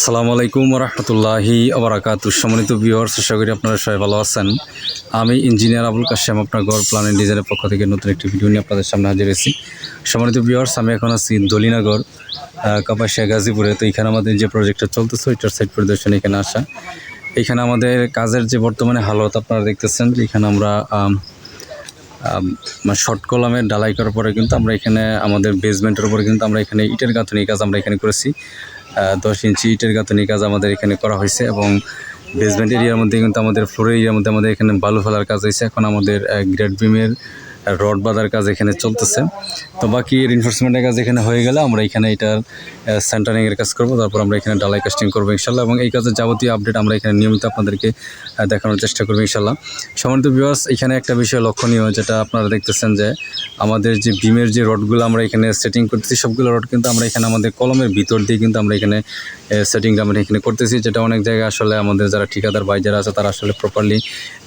আসসালামু আলাইকুম রহমতুল্লাহি আবরাকাত সম্মানিত ভিউয়ার্স আশা করি আপনারা সবাই ভালো আছেন। আমি ইঞ্জিনিয়ার আবুল কাশেম, আপনার গড় প্ল্যান অ্যান্ড ডিজাইনের পক্ষ থেকে নতুন একটি ভিডিও নিয়ে আপনাদের সামনে হাজির হয়েছি। সম্মানিত ভিউয়ার্স আমি এখন আছি দলিনগর কাপাসিয়া, গাজীপুরে। তো এখানে আমাদের যে প্রজেক্টটা চলতেছে, ওইটার সাইড পরিদর্শন এখানে আসা। এখানে আমাদের কাজের যে বর্তমানে হালত আপনারা দেখতেছেন যে এখানে আমরা শর্ট কলামের ডালাই করার পরে কিন্তু আমরা এখানে আমাদের বেসমেন্টের উপরে কিন্তু আমরা এখানে ইটের গাঁথনি কাজ আমরা এখানে করেছি। দশ ইঞ্চি ইটের গাঁথনি কাজ আমাদের এখানে করা হয়েছে এবং বেসমেন্ট এরিয়ার মধ্যে কিন্তু আমাদের ফ্লোর এরিয়ার মধ্যে আমাদের এখানে বালু ফেলার কাজ হয়েছে। এখন আমাদের গ্রেড বিমের রড বাঁধার কাজ এখানে চলতেছে। তো বাকি রিনফোর্সমেন্টের কাজ এখানে হয়ে গেলে আমরা এখানে এটার সেন্টারিংয়ের কাজ করব। তারপর আমরা এখানে ডালাই কাস্টিং করব ইনশাল্লাহ। এবং এই কাজের যাবতীয় আপডেট আমরা এখানে নিয়মিত আপনাদেরকে দেখানোর চেষ্টা করব ইনশাল্লাহ। সম্মানিত বিবাস এখানে একটা বিষয় লক্ষণীয় যেটা আপনারা দেখতেছেন যে, আমাদের যে বিমের যে রডগুলো আমরা এখানে সেটিং করতেছি, সবগুলো রড কিন্তু আমরা এখানে আমাদের কলমের ভিতর দিয়ে কিন্তু আমরা এখানে সেটিংটা আমরা এখানে করতেছি। যেটা অনেক জায়গায় আসলে আমাদের যারা ঠিকাদার ভাই যারা আছে, তারা আসলে প্রপারলি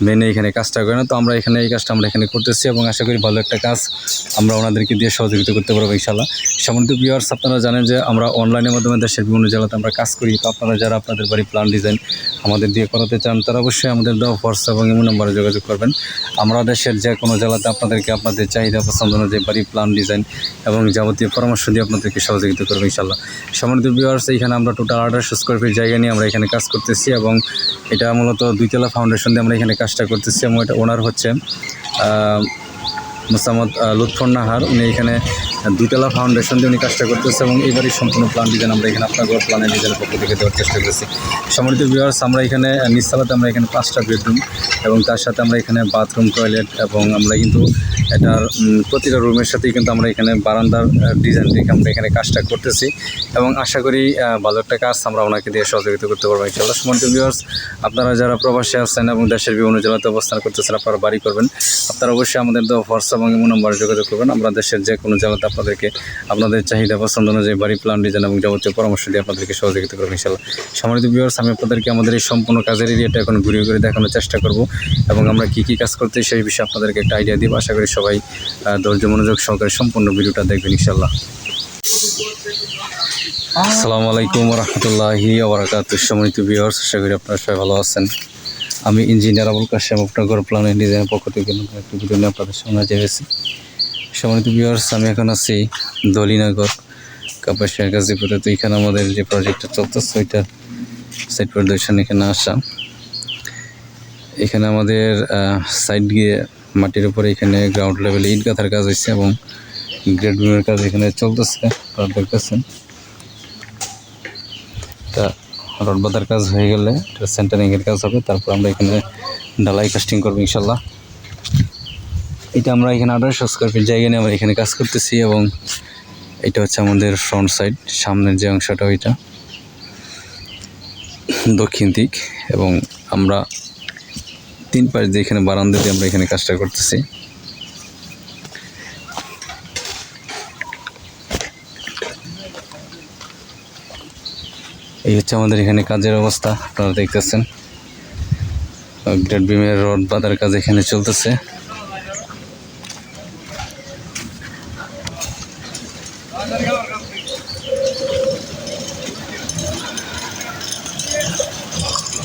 মেনে এখানে কাজটা করে না। তো আমরা এখানে এই কাজটা আমরা এখানে করতেছি এবং আশা করি ভালো একটা কাজ আমরা ওনাদেরকে দিয়ে সহযোগিতা করতে পারব ইনশাল্লাহ সম্মানিত ভিউয়ার্স আপনারা জানেন যে আমরা অনলাইনের মাধ্যমে দেশের বিভিন্ন জেলাতে আমরা কাজ করি। তো আপনারা যারা আপনাদের বাড়ি প্ল্যান ডিজাইন আমাদের দিয়ে করাতে চান, তারা অবশ্যই আমাদের দেওয়া হোয়াটসঅ্যাপ এবং এমন নম্বরে যোগাযোগ করবেন। আমরা দেশের যে কোনো জেলাতে আপনাদেরকে আপনাদের চাহিদা পছন্দ অনুযায়ী বাড়ি প্ল্যান ডিজাইন এবং যাবতীয় পরামর্শ দিয়ে আপনাদেরকে সহযোগিতা করব ইনশাল্লাহ সম্মানিত ভিউয়ার্স এখানে আমরা টোটাল আঠারোশো স্কোয়ার ফিট জায়গা নিয়ে আমরা এখানে কাজ করতেছি এবং এটা মূলত দুইতলা ফাউন্ডেশন দিয়ে আমরা এখানে কাজটা করতেছি এবং এটা ওনার হচ্ছে মোসাম্মদ লুৎফর নাহার। উনি এখানে দুইতলা ফাউন্ডেশন দিয়ে উনি কাজটা করতেছে এবং এবারই সম্পূর্ণ প্ল্যান ডিজাইন আমরা এখানে আপনার ঘর প্ল্যানের ডিজাইনের পক্ষ থেকে দেওয়ার চেষ্টা করেছি সম্মানিত ভিউয়ার্স আমরা এখানে নিচতলাতে আমরা এখানে পাঁচটা বেডরুম এবং তার সাথে আমরা এখানে বাথরুম টয়লেট এবং আমরা কিন্তু এটার প্রতিটা রুমের সাথেই কিন্তু আমরা এখানে বারান্দার ডিজাইন দেখে আমরা এখানে কাজটা করতেছি এবং আশা করি ভালো একটা কাজ আমরা ওনাকে দিয়ে সহযোগিতা করতে পারব ইনশাল্লাহ সম্মানিত ভিউয়ার্স আপনারা যারা প্রবাসী আসছেন এবং দেশের বিভিন্ন জেলাতে অবস্থান করতেছেন, আপনারা বাড়ি করবেন। আপনারা অবশ্যই আমাদের হোয়াটসঅ্যাপ এবং এমন নম্বরে যোগাযোগ করবেন। আমরা দেশের যে কোনো জেলাতে আপনাদেরকে আপনাদের চাহিদা পছন্দ অনুযায়ী বাড়ি, প্ল্যান, ডিজাইন এবং যাবতীয় পরামর্শ দিয়ে আপনাদেরকে সহযোগিতা করব ইনশাল্লাহ সম্মানিত ভিউয়ার্স আমি আপনাদেরকে আমাদের এই সম্পূর্ণ কাজের এরিয়াটা এখন ঘুরিয়ে ঘুরে দেখানোর চেষ্টা করব এবং আমরা কী কী কাজ করতে সেই বিষয়ে আপনাদেরকে একটা আইডিয়া দিব। আশা করি সবাই ধৈর্য মনোযোগ সহকারে সম্পূর্ণ ভিডিওটা দেখবেন ইনশাল্লাহ আসসালামু আলাইকুম রহমতুল্লাহি আবরাকাত সম্মানিত ভিউয়ার্স আশা করি আপনারা সবাই ভালো আছেন। আমি ইঞ্জিনিয়ার আবুল কাশেম আপনার প্ল্যান অ্যান্ড ডিজাইনের পক্ষ থেকে নতুন একটি ভিডিও নিয়ে আপনাদের সামনে হাজির হয়েছি। সম্মানিত ভিউয়ার্স আমি এখন আছি দলিনগর কাপাসিয়া গাজীপুরে। তো এখানে আমাদের যে প্রজেক্টটা চলতেছে ওইটার সাইড প্রদর্শন এখানে আসা। এখানে আমাদের সাইড গিয়ে মাটির উপরে এখানে গ্রাউন্ড লেভেলে ইট গাঁথার কাজ হয়েছে এবং গ্রেড বিমের কাজ এখানে চলতেছে, আপনারা দেখতেছেন। রড বাঁধার কাজ হয়ে গেলে এটা সেন্টারিংয়ের কাজ হবে। তারপর আমরা এখানে ঢালাই কাস্টিং করব ইনশাল্লাহ। এটা আমরা এখানে আঠারোশো স্কোয়ার ফিট জায়গা নিয়ে আমরা এখানে কাজ করতেছি এবং এটা হচ্ছে আমাদের ফ্রন্ট সাইড সামনের যে অংশটা ওইটা। দক্ষিণ দিক এবং আমরা তিন পাশ দিয়ে এখানে বারান্দা দিয়ে আমরা এখানে কাজটা করতেছি। এই হচ্ছে আমাদের এখানে কাজের অবস্থা আপনারা দেখতেছেন। গ্রেড বিমের রড বাঁধার কাজ এখানে চলতেছে।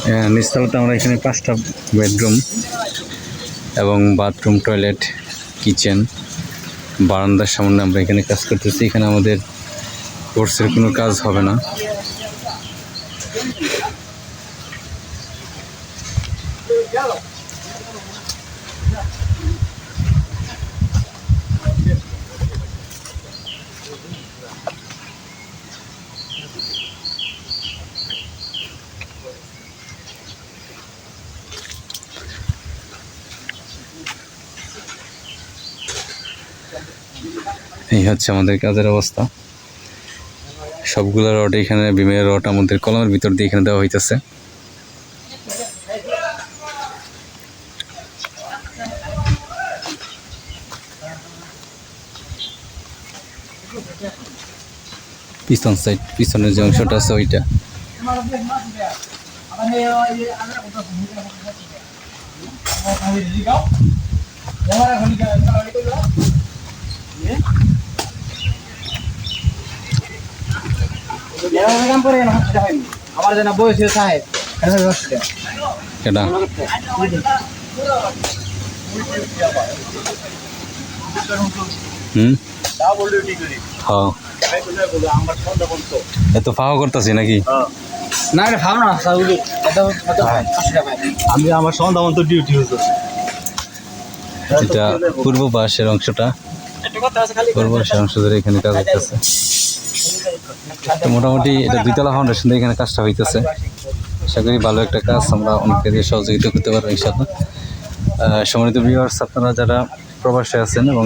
হ্যাঁ, নিচতলাতে আমরা এখানে পাঁচটা বেডরুম এবং বাথরুম টয়লেট কিচেন বারান্দার সামনে আমরা এখানে কাজ করতেছি। এখানে আমাদের কোর্সের কোনো কাজ হবে না। এই হচ্ছে আমাদের কাজের অবস্থা সবগুলো রড এখানে, বিমের রড আমাদের কলমের ভিতর দিয়ে এখানে দেওয়া হইতেছে। পিছন সাইড পিছনের যে অংশটা আছে ওইটা। কাম করে না আমার জানা বয়স সাহেব হ্যাঁ হুম হ্যাঁ এত ফাওয়া করতেছি নাকি না এটা খাও না সাউলি টাকা। আমি আমার সন্ধ্যা মতো ডিউটি হতো এটা পূর্ব পাশের অংশটা। পূর্ব পাশের অংশ ধরে এখানে কাজ হইতেছে তো মোটামুটি এটা দুইতলা ফাউন্ডেশন দিয়ে এখানে কাজটা হইতেছে। আশা করি ভালো একটা কাজ, আমরা অনেককে দিয়ে সহযোগিতা করতে পারব ইনশাল্লাহ সম্মানিত ভিউয়ার্স আপনারা যারা প্রবাসে আছেন এবং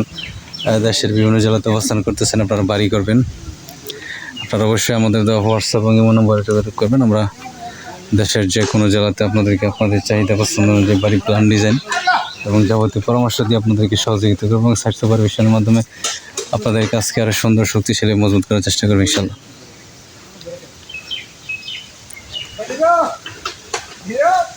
দেশের বিভিন্ন জেলাতে অবস্থান করতেছেন, আপনারা বাড়ি করবেন। আপনারা অবশ্যই আমাদের হোয়াটসঅ্যাপ এবং ইমো নম্বরে যোগাযোগ করবেন। আমরা দেশের যে কোনো জেলাতে আপনাদেরকে আপনাদের চাহিদা পছন্দ অনুযায়ী বাড়ি, প্ল্যান, ডিজাইন এবং যাবতীয় পরামর্শ দিয়ে আপনাদেরকে সহযোগিতা করব এবং সার্চ সুপারভিশনের মাধ্যমে আপনাদের কাছকে আরও সুন্দর শক্তিশালী মজবুত করার চেষ্টা করব ইনশাল্লাহ Yeah.